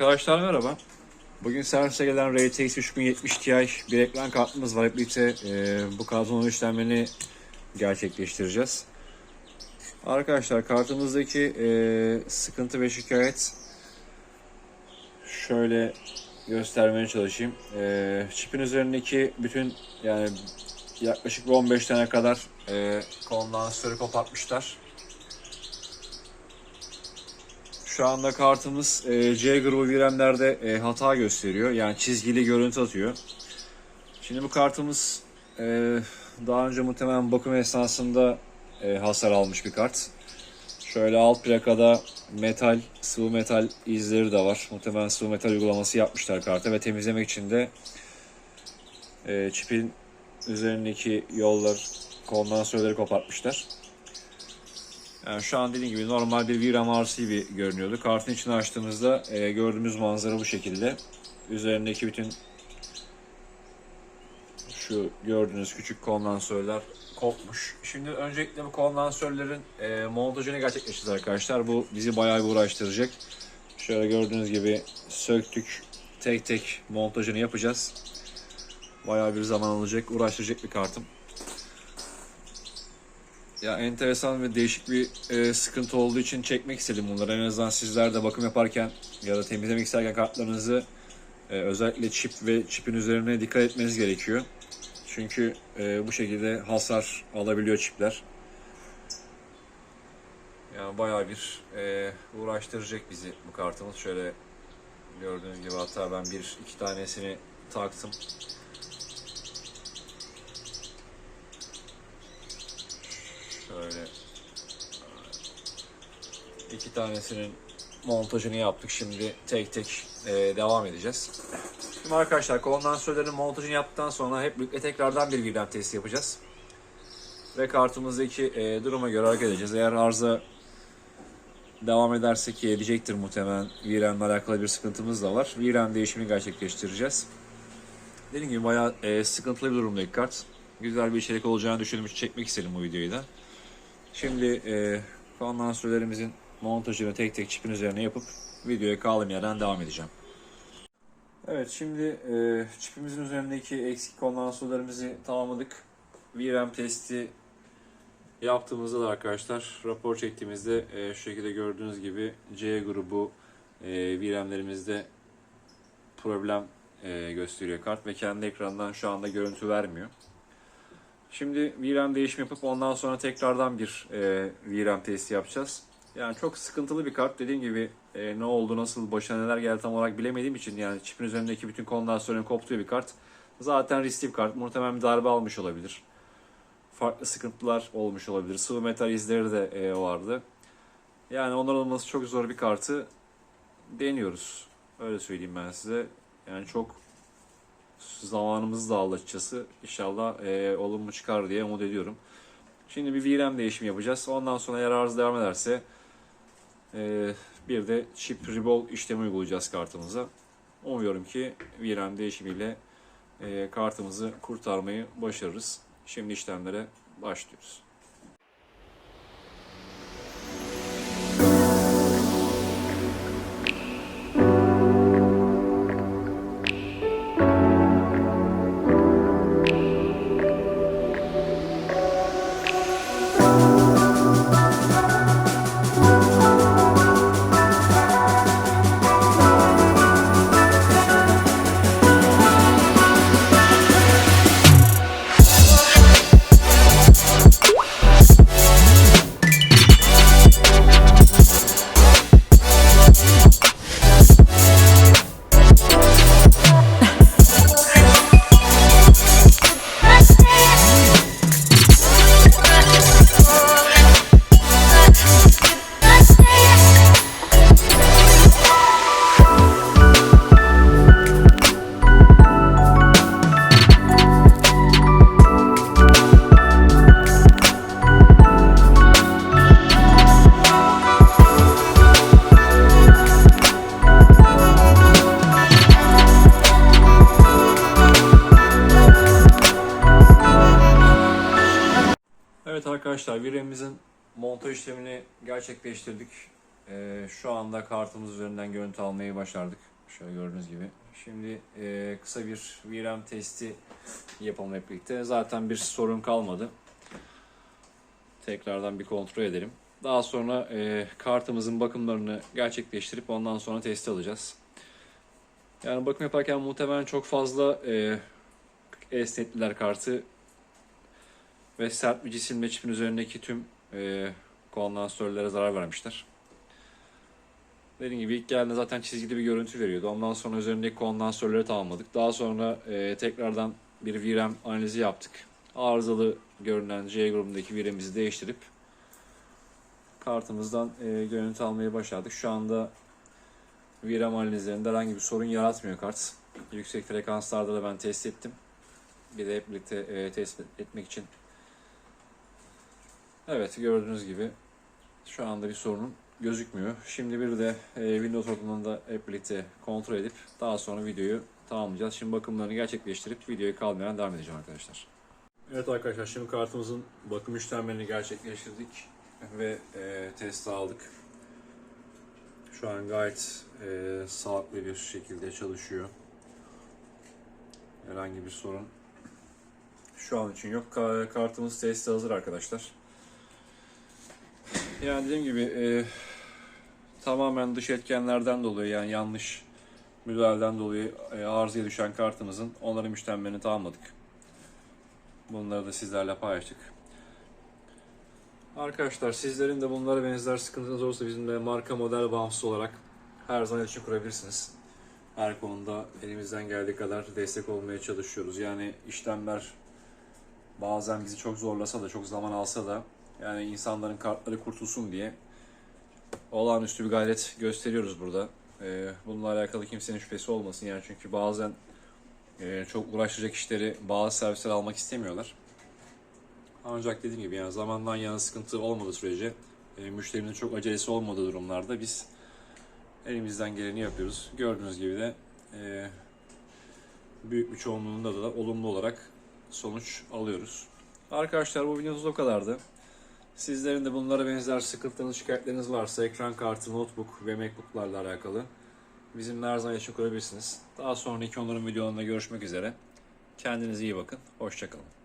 Arkadaşlar merhaba. Bugün servise gelen RTX 3070 Ti bir ekran kartımız var. Hep birlikte e, bu kartın işlemlerini gerçekleştireceğiz. Arkadaşlar kartımızdaki e, sıkıntı ve şikayet şöyle göstermeye çalışayım. E, çipin üzerindeki bütün yani yaklaşık bir 15 tane kadar e, kondansatörü kopartmışlar. Şu anda kartımız e, C grubu VRAM'lerde e, hata gösteriyor. Yani çizgili görüntü atıyor. Şimdi bu kartımız e, daha önce muhtemelen bakım esnasında e, hasar almış bir kart. Şöyle alt plakada metal, sıvı metal izleri de var. Muhtemelen sıvı metal uygulaması yapmışlar karta ve temizlemek için de e, çipin üzerindeki yollar, kondansörleri kopartmışlar. Yani şu an dediğim gibi normal bir VRAM RCB görünüyordu. Kartın içini açtığımızda e, gördüğümüz manzara bu şekilde. Üzerindeki bütün şu gördüğünüz küçük kondansörler kopmuş. Şimdi öncelikle bu kondansörlerin e, montajını gerçekleştireceğiz arkadaşlar. Bu bizi bayağı bir uğraştıracak. Şöyle gördüğünüz gibi söktük. Tek tek montajını yapacağız. Bayağı bir zaman alacak, uğraştıracak bir kartım. Ya enteresan ve değişik bir e, sıkıntı olduğu için çekmek istedim bunları. En azından sizler de bakım yaparken ya da temizlemek isterken kartlarınızı e, özellikle çip ve çipin üzerine dikkat etmeniz gerekiyor. Çünkü e, bu şekilde hasar alabiliyor çipler. Yani bayağı bir e, uğraştıracak bizi bu kartımız. Şöyle gördüğünüz gibi hatta ben bir iki tanesini taktım. Şöyle iki tanesinin montajını yaptık. Şimdi tek tek e, devam edeceğiz. Şimdi arkadaşlar kondansörlerin montajını yaptıktan sonra hep birlikte tekrardan bir VLAN testi yapacağız. Ve kartımızdaki e, duruma göre hareket edeceğiz. Eğer arıza devam ederse ki edecektir muhtemelen VRAM ile alakalı bir sıkıntımız da var. VRAM değişimini gerçekleştireceğiz. Dediğim gibi bayağı e, sıkıntılı bir durumda ilk kart. Güzel bir içerik olacağını için çekmek istedim bu videoyu da. Şimdi e, kondansörlerimizin montajını tek tek çipin üzerine yapıp videoya kaldığım yerden devam edeceğim. Evet şimdi e, çipimizin üzerindeki eksik kondansörlerimizi tamamladık. VRAM testi yaptığımızda da arkadaşlar rapor çektiğimizde e, şu şekilde gördüğünüz gibi C grubu e, VRAM'lerimizde problem e, gösteriyor kart ve kendi ekrandan şu anda görüntü vermiyor. Şimdi VRAM değişimi yapıp ondan sonra tekrardan bir e, VRAM testi yapacağız. Yani çok sıkıntılı bir kart. Dediğim gibi e, ne oldu, nasıl, başına neler geldi tam olarak bilemediğim için yani çipin üzerindeki bütün kondansörün koptuğu bir kart. Zaten riskli bir kart. Muhtemelen bir darbe almış olabilir. Farklı sıkıntılar olmuş olabilir. Sıvı metal izleri de e, vardı. Yani onların olması çok zor bir kartı deniyoruz. Öyle söyleyeyim ben size. Yani çok zamanımız da aldı açıkçası. İnşallah e, olumlu çıkar diye umut ediyorum. Şimdi bir VRAM değişimi yapacağız. Ondan sonra eğer arıza devam ederse e, bir de chip rebol işlemi uygulayacağız kartımıza. Umuyorum ki VRAM değişimiyle e, kartımızı kurtarmayı başarırız. Şimdi işlemlere başlıyoruz. Arkadaşlar VRAM'imizin montaj işlemini gerçekleştirdik. Ee, şu anda kartımız üzerinden görüntü almayı başardık. Şöyle gördüğünüz gibi. Şimdi e, kısa bir VRAM testi yapalım hep birlikte. Zaten bir sorun kalmadı. Tekrardan bir kontrol edelim. Daha sonra e, kartımızın bakımlarını gerçekleştirip ondan sonra testi alacağız. Yani bakım yaparken muhtemelen çok fazla e, esnettiler kartı ve sert bir cisimle çipin üzerindeki tüm e, kondansatörlere zarar vermişler. Dediğim gibi ilk geldiğinde zaten çizgili bir görüntü veriyordu. Ondan sonra üzerindeki kondansatörleri tamamladık. Daha sonra e, tekrardan bir VRAM analizi yaptık. Arızalı görünen C grubundaki VRAM'imizi değiştirip kartımızdan e, görüntü almayı başardık. Şu anda VRAM analizlerinde herhangi bir sorun yaratmıyor kart. Yüksek frekanslarda da ben test ettim. Bir de hep birlikte e, test etmek için. Evet gördüğünüz gibi şu anda bir sorun gözükmüyor. Şimdi bir de e, Windows ortamında birlikte kontrol edip daha sonra videoyu tamamlayacağız. Şimdi bakımlarını gerçekleştirip videoyu kalmayan devam edeceğim arkadaşlar. Evet arkadaşlar şimdi kartımızın bakım işlemlerini gerçekleştirdik ve e, test aldık. Şu an gayet e, sağlıklı bir şekilde çalışıyor. Herhangi bir sorun şu an için yok. Ka- kartımız testi hazır arkadaşlar. Yani dediğim gibi e, tamamen dış etkenlerden dolayı yani yanlış müdahaleden dolayı e, arızaya düşen kartımızın onların işlemlerini tamamladık. Bunları da sizlerle paylaştık. Arkadaşlar sizlerin de bunlara benzer sıkıntınız olursa bizimle marka model bağımsız olarak her zaman iletişim kurabilirsiniz. Her konuda elimizden geldiği kadar destek olmaya çalışıyoruz. Yani işlemler bazen bizi çok zorlasa da çok zaman alsa da yani insanların kartları kurtulsun diye olağanüstü bir gayret gösteriyoruz burada. Ee, bununla alakalı kimsenin şüphesi olmasın yani çünkü bazen e, çok uğraşacak işleri bazı servisler almak istemiyorlar. Ancak dediğim gibi yani zamandan yana sıkıntı olmadığı sürece e, müşterinin çok acelesi olmadığı durumlarda biz elimizden geleni yapıyoruz. Gördüğünüz gibi de e, büyük bir çoğunluğunda da olumlu olarak sonuç alıyoruz. Arkadaşlar bu videomuz o kadardı. Sizlerin de bunlara benzer sıkıntınız, şikayetleriniz varsa ekran kartı, notebook ve macbooklarla alakalı bizimle her zaman iletişim. Daha sonraki onların videolarında görüşmek üzere. Kendinize iyi bakın. Hoşçakalın.